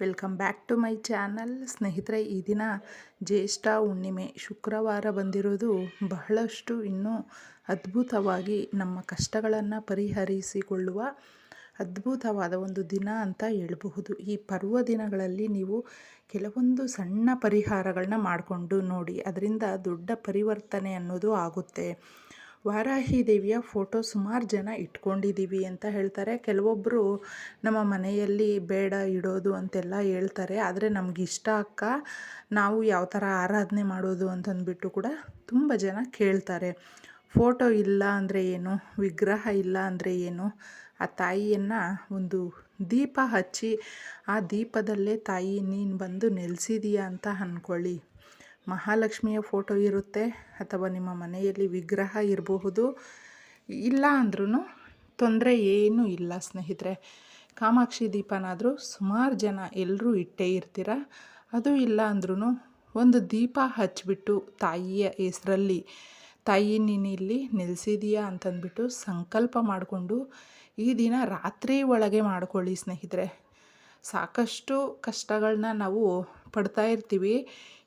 Welcome back to my channel. ಸ್ನೇಹಿತರೆ, ಈ ದಿನ ಜ್ಯೇಷ್ಠ ಹುಣ್ಣಿಮೆ. ಶುಕ್ರವಾರ ಬಂದಿರೋದು ಬಹಳಷ್ಟು ಇನ್ನೂ ಅದ್ಭುತವಾಗಿ ನಮ್ಮ ಕಷ್ಟಗಳನ್ನು ಪರಿಹರಿಸಿಕೊಳ್ಳುವ ಅದ್ಭುತವಾದ ಒಂದು ದಿನ ಅಂತ ಹೇಳಬಹುದು. ಈ ಪರ್ವ ದಿನಗಳಲ್ಲಿ ನೀವು ಕೆಲವೊಂದು ಸಣ್ಣ ಪರಿಹಾರಗಳನ್ನ ಮಾಡಿಕೊಂಡು ನೋಡಿ, ಅದರಿಂದ ದೊಡ್ಡ ಪರಿವರ್ತನೆ ಅನ್ನೋದು ಆಗುತ್ತೆ. ವಾರಾಹಿ ದೇವಿಯ ಫೋಟೋ ಸುಮಾರು ಜನ ಇಟ್ಕೊಂಡಿದ್ದೀವಿ ಅಂತ ಹೇಳ್ತಾರೆ. ಕೆಲವೊಬ್ಬರು ನಮ್ಮ ಮನೆಯಲ್ಲಿ ಬೇಡ ಇಡೋದು ಅಂತೆಲ್ಲ ಹೇಳ್ತಾರೆ. ಆದರೆ ನಮ್ಗೆ ಇಷ್ಟ ಅಕ್ಕ, ನಾವು ಯಾವ ಥರ ಆರಾಧನೆ ಮಾಡೋದು ಅಂತಂದ್ಬಿಟ್ಟು ಕೂಡ ತುಂಬ ಜನ ಕೇಳ್ತಾರೆ. ಫೋಟೋ ಇಲ್ಲ ಅಂದರೆ ಏನು? ವಿಗ್ರಹ ಇಲ್ಲ ಅಂದರೆ ಏನು? ಆ ತಾಯಿಯನ್ನು ಒಂದು ದೀಪ ಹಚ್ಚಿ, ಆ ದೀಪದಲ್ಲೇ ತಾಯಿ ನೀನು ಬಂದು ನೆಲೆಸಿದೀಯ ಅಂತ ಅಂದ್ಕೊಳ್ಳಿ ಮಹಾಲಕ್ಷ್ಮಿಯ ಫೋಟೋ ಇರುತ್ತೆ ಅಥವಾ ನಿಮ್ಮ ಮನೆಯಲ್ಲಿ ವಿಗ್ರಹ ಇರಬಹುದು. ಇಲ್ಲ ಅಂದ್ರೂ ತೊಂದರೆ ಏನೂ ಇಲ್ಲ ಸ್ನೇಹಿತರೆ. ಕಾಮಾಕ್ಷಿ ದೀಪನಾದರೂ ಸುಮಾರು ಜನ ಎಲ್ಲರೂ ಇಟ್ಟೇ ಇರ್ತೀರ? ಅದು ಇಲ್ಲ ಅಂದ್ರೂ ಒಂದು ದೀಪ ಹಚ್ಚಿಬಿಟ್ಟು ತಾಯಿಯ ಹೆಸರಲ್ಲಿ, ತಾಯಿ ನೀನು ಇಲ್ಲಿ ನಿಲ್ಲಿಸಿದೀಯಾ ಅಂತಂದ್ಬಿಟ್ಟು ಸಂಕಲ್ಪ ಮಾಡಿಕೊಂಡು ಈ ದಿನ ರಾತ್ರಿ ಒಳಗೆ ಮಾಡ್ಕೊಳ್ಳಿ ಸ್ನೇಹಿತರೆ. ಸಾಕಷ್ಟು ಕಷ್ಟಗಳನ್ನ ನಾವು ಪಡ್ತಾ ಇರ್ತೀವಿ.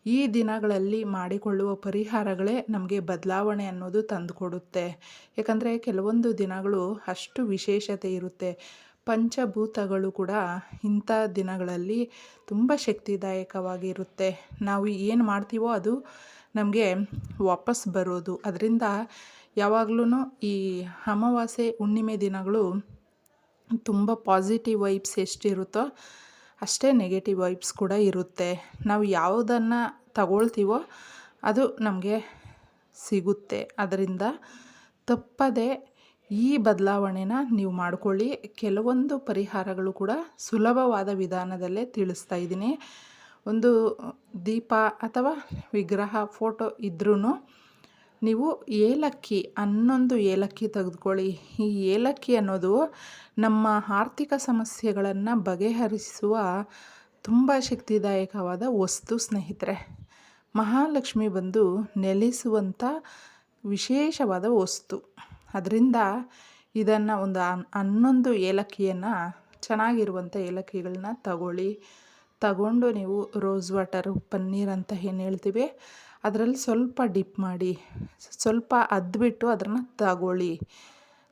ಈ ದಿನಗಳಲ್ಲಿ ಮಾಡಿಕೊಳ್ಳುವ ಪರಿಹಾರಗಳೇ ನಮಗೆ ಬದಲಾವಣೆ ಅನ್ನೋದು ತಂದುಕೊಡುತ್ತೆ. ಯಾಕಂದರೆ ಕೆಲವೊಂದು ದಿನಗಳು ಅಷ್ಟು ವಿಶೇಷತೆ ಇರುತ್ತೆ. ಪಂಚಭೂತಗಳು ಕೂಡ ಇಂಥ ದಿನಗಳಲ್ಲಿ ತುಂಬ ಶಕ್ತಿದಾಯಕವಾಗಿರುತ್ತೆ. ನಾವು ಏನು ಮಾಡ್ತೀವೋ ಅದು ನಮಗೆ ವಾಪಸ್ ಬರೋದು. ಅದರಿಂದ ಯಾವಾಗಲೂ ಈ ಅಮಾವಾಸ್ಯೆ ಹುಣ್ಣಿಮೆ ದಿನಗಳು ತುಂಬ ಪಾಸಿಟಿವ್ ವೈಬ್ಸ್ ಎಷ್ಟಿರುತ್ತೋ ಅಷ್ಟೇ ನೆಗೆಟಿವ್ ವೈಬ್ಸ್ ಕೂಡ ಇರುತ್ತೆ. ನಾವು ಯಾವುದನ್ನು ತಗೊಳ್ತೀವೋ ಅದು ನಮಗೆ ಸಿಗುತ್ತೆ. ಅದರಿಂದ ತಪ್ಪದೆ ಈ ಬದಲಾವಣೆನ ನೀವು ಮಾಡಿಕೊಳ್ಳಿ. ಕೆಲವೊಂದು ಪರಿಹಾರಗಳು ಕೂಡ ಸುಲಭವಾದ ವಿಧಾನದಲ್ಲೇ ತಿಳಿಸ್ತಾ ಇದ್ದೀನಿ. ಒಂದು ದೀಪ ಅಥವಾ ವಿಗ್ರಹ ಫೋಟೋ ಇದ್ರೂ ನೀವು ಏಲಕ್ಕಿ, ಹನ್ನೊಂದು ಏಲಕ್ಕಿ ತೆಗೆದುಕೊಳ್ಳಿ. ಈ ಏಲಕ್ಕಿ ಅನ್ನೋದು ನಮ್ಮ ಆರ್ಥಿಕ ಸಮಸ್ಯೆಗಳನ್ನು ಬಗೆಹರಿಸುವ ತುಂಬ ಶಕ್ತಿದಾಯಕವಾದ ವಸ್ತು ಸ್ನೇಹಿತರೆ. ಮಹಾಲಕ್ಷ್ಮಿ ಬಂದು ನೆಲೆಸುವಂಥ ವಿಶೇಷವಾದ ವಸ್ತು. ಅದರಿಂದ ಇದನ್ನು ಒಂದು ಹನ್ನೊಂದು ಏಲಕ್ಕಿಯನ್ನು ಚೆನ್ನಾಗಿರುವಂಥ ಏಲಕ್ಕಿಗಳನ್ನ ತಗೊಳ್ಳಿ. ತಗೊಂಡು ನೀವು ರೋಸ್ ವಾಟರ್, ಪನ್ನೀರ್ ಅಂತ ಏನು ಹೇಳ್ತೀವಿ ಅದರಲ್ಲಿ ಸ್ವಲ್ಪ ಡಿಪ್ ಮಾಡಿ, ಸ್ವಲ್ಪ ಅದ್ಬಿಟ್ಟು ಅದನ್ನು ತಗೊಳ್ಳಿ.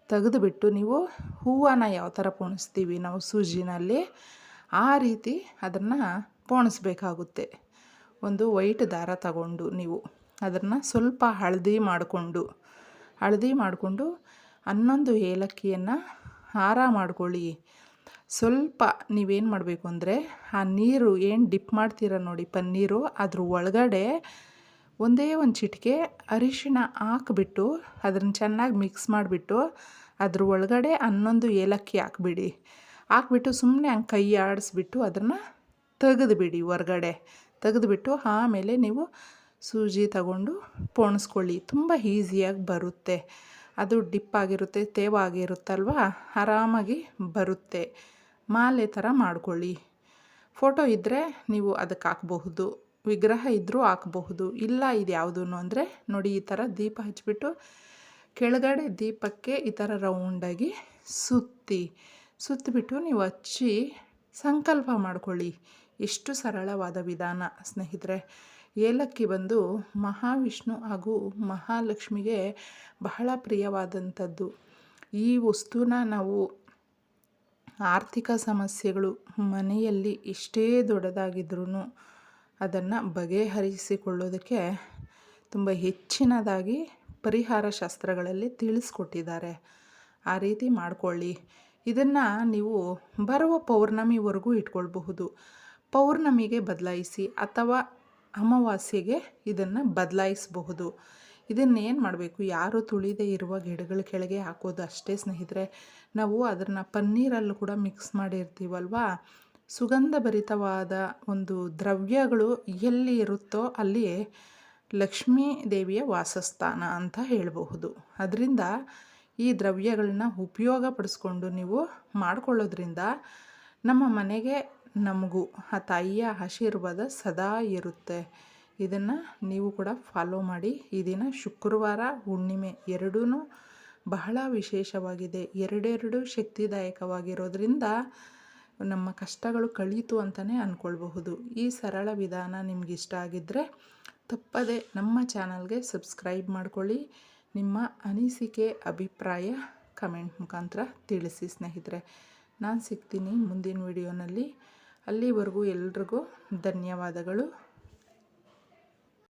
ತೆಗೆದುಬಿಟ್ಟು ನೀವು ಹೂವನ್ನು ಯಾವ ಥರ ಪೋಣಿಸ್ತೀವಿ, ನಾವು ಸೂಜಿನಲ್ಲಿ ಆ ರೀತಿ ಅದನ್ನು ಪೋಣಿಸ್ಬೇಕಾಗುತ್ತೆ. ಒಂದು ವೈಟ್ ದಾರ ತಗೊಂಡು ನೀವು ಅದನ್ನು ಸ್ವಲ್ಪ ಹಳದಿ ಮಾಡಿಕೊಂಡು ಹಳದಿ ಮಾಡಿಕೊಂಡು ಹನ್ನೊಂದು ಏಲಕ್ಕಿಯನ್ನು ಹಾರ ಮಾಡ್ಕೊಳ್ಳಿ. ಸ್ವಲ್ಪ ನೀವೇನು ಮಾಡಬೇಕು ಅಂದರೆ ಆ ನೀರು ಏನು ಡಿಪ್ ಮಾಡ್ತೀರ ನೋಡಿ, ಪನ್ನೀರು ಅದ್ರ ಒಳಗಡೆ ಒಂದೇ ಒಂದು ಚಿಟಿಕೆ ಅರಿಶಿಣ ಹಾಕ್ಬಿಟ್ಟು ಅದನ್ನು ಚೆನ್ನಾಗಿ ಮಿಕ್ಸ್ ಮಾಡಿಬಿಟ್ಟು ಅದ್ರ ಒಳಗಡೆ ಹನ್ನೊಂದು ಏಲಕ್ಕಿ ಹಾಕ್ಬಿಡಿ. ಹಾಕ್ಬಿಟ್ಟು ಸುಮ್ಮನೆ ಹಂಗೆ ಕೈ ಆಡಿಸ್ಬಿಟ್ಟು ಅದನ್ನು ತೆಗೆದುಬಿಡಿ ಹೊರಗಡೆ. ತೆಗೆದುಬಿಟ್ಟು ಆಮೇಲೆ ನೀವು ಸೂಜಿ ತಗೊಂಡು ಪೋಣಿಸ್ಕೊಳ್ಳಿ. ತುಂಬ ಈಸಿಯಾಗಿ ಬರುತ್ತೆ. ಅದು ಡಿಪ್ ಆಗಿರುತ್ತೆ ತೇವಾಗಿರುತ್ತಲ್ವ ಆರಾಮಾಗಿ ಬರುತ್ತೆ. ಮಾಲೆ ಥರ ಮಾಡ್ಕೊಳ್ಳಿ. ಫೋಟೋ ಇದ್ದರೆ ನೀವು ಅದಕ್ಕೆ ಹಾಕ್ಬಹುದು. ವಿಗ್ರಹ ಇದ್ದರೂ ಹಾಕಬಹುದು. ಇಲ್ಲ ಇದು ಯಾವುದೂ ಅಂದರೆ ನೋಡಿ ಈ ಥರ ದೀಪ ಹಚ್ಚಿಬಿಟ್ಟು ಕೆಳಗಡೆ ದೀಪಕ್ಕೆ ಈ ಥರ ರೌಂಡಾಗಿ ಸುತ್ತಿ ಸುತ್ತಿಬಿಟ್ಟು ನೀವು ಹಚ್ಚಿ ಸಂಕಲ್ಪ ಮಾಡಿಕೊಳ್ಳಿ. ಎಷ್ಟು ಸರಳವಾದ ವಿಧಾನ ಸ್ನೇಹಿತರೆ. ಏಲಕ್ಕಿ ಬಂದು ಮಹಾವಿಷ್ಣು ಹಾಗೂ ಮಹಾಲಕ್ಷ್ಮಿಗೆ ಬಹಳ ಪ್ರಿಯವಾದಂಥದ್ದು. ಈ ವಸ್ತುನ ನಾವು ಆರ್ಥಿಕ ಸಮಸ್ಯೆಗಳು ಮನೆಯಲ್ಲಿ ಎಷ್ಟೇ ದೊಡ್ಡದಾಗಿದ್ರೂ ಅದನ್ನು ಬಗೆಹರಿಸಿಕೊಳ್ಳೋದಕ್ಕೆ ತುಂಬ ಹೆಚ್ಚಿನದಾಗಿ ಪರಿಹಾರ ಶಾಸ್ತ್ರಗಳಲ್ಲಿ ತಿಳಿಸ್ಕೊಟ್ಟಿದ್ದಾರೆ. ಆ ರೀತಿ ಮಾಡಿಕೊಳ್ಳಿ. ಇದನ್ನು ನೀವು ಬರುವ ಪೌರ್ಣಮಿವರೆಗೂ ಇಟ್ಕೊಳ್ಬಹುದು. ಪೌರ್ಣಮಿಗೆ ಬದಲಾಯಿಸಿ ಅಥವಾ ಅಮಾವಾಸ್ಯೆಗೆ ಇದನ್ನು ಬದಲಾಯಿಸಬಹುದು. ಇದನ್ನೇನು ಮಾಡಬೇಕು? ಯಾರು ತುಳಿದೇ ಇರುವ ಗಿಡಗಳ ಕೆಳಗೆ ಹಾಕೋದು ಅಷ್ಟೇ ಸ್ನೇಹಿತರೆ. ನಾವು ಅದನ್ನು ಪನ್ನೀರಲ್ಲೂ ಕೂಡ ಮಿಕ್ಸ್ ಮಾಡಿರ್ತೀವಲ್ವಾ? ಸುಗಂಧಭರಿತವಾದ ಒಂದು ದ್ರವ್ಯಗಳು ಎಲ್ಲಿ ಇರುತ್ತೋ ಅಲ್ಲಿ ಲಕ್ಷ್ಮೀ ದೇವಿಯ ವಾಸಸ್ಥಾನ ಅಂತ ಹೇಳಬಹುದು. ಅದರಿಂದ ಈ ದ್ರವ್ಯಗಳನ್ನ ಉಪಯೋಗ ಪಡಿಸ್ಕೊಂಡು ನೀವು ಮಾಡಿಕೊಳ್ಳೋದ್ರಿಂದ ನಮ್ಮ ಮನೆಗೆ ನಮಗೂ, ಆ ತಾಯಿಯ ಆಶೀರ್ವಾದ ಸದಾ ಇರುತ್ತೆ. ಇದನ್ನು ನೀವು ಕೂಡ ಫಾಲೋ ಮಾಡಿ. ಈ ದಿನ ಶುಕ್ರವಾರ ಹುಣ್ಣಿಮೆ ಎರಡೂ ಬಹಳ ವಿಶೇಷವಾಗಿದೆ. ಎರಡೆರಡು ಶಕ್ತಿದಾಯಕವಾಗಿರೋದ್ರಿಂದ ನಮ್ಮ ಕಷ್ಟಗಳು ಕಳೀತು ಅಂತಲೇ ಅಂದ್ಕೊಳ್ಬಹುದು ಈ ಸರಳ ವಿಧಾನ ನಿಮ್ಗೆ ಇಷ್ಟ ಆಗಿದ್ದರೆ ತಪ್ಪದೆ ನಮ್ಮ ಚಾನಲ್ಗೆ ಸಬ್ಸ್ಕ್ರೈಬ್ ಮಾಡ್ಕೊಳ್ಳಿ. ನಿಮ್ಮ ಅನಿಸಿಕೆ, ಅಭಿಪ್ರಾಯ ಕಮೆಂಟ್ ಮುಖಾಂತರ ತಿಳಿಸಿ ಸ್ನೇಹಿತರೆ. ನಾನು ಸಿಗ್ತೀನಿ ಮುಂದಿನ ವಿಡಿಯೋನಲ್ಲಿ. ಅಲ್ಲಿವರೆಗೂ ಎಲ್ರಿಗೂ ಧನ್ಯವಾದಗಳು.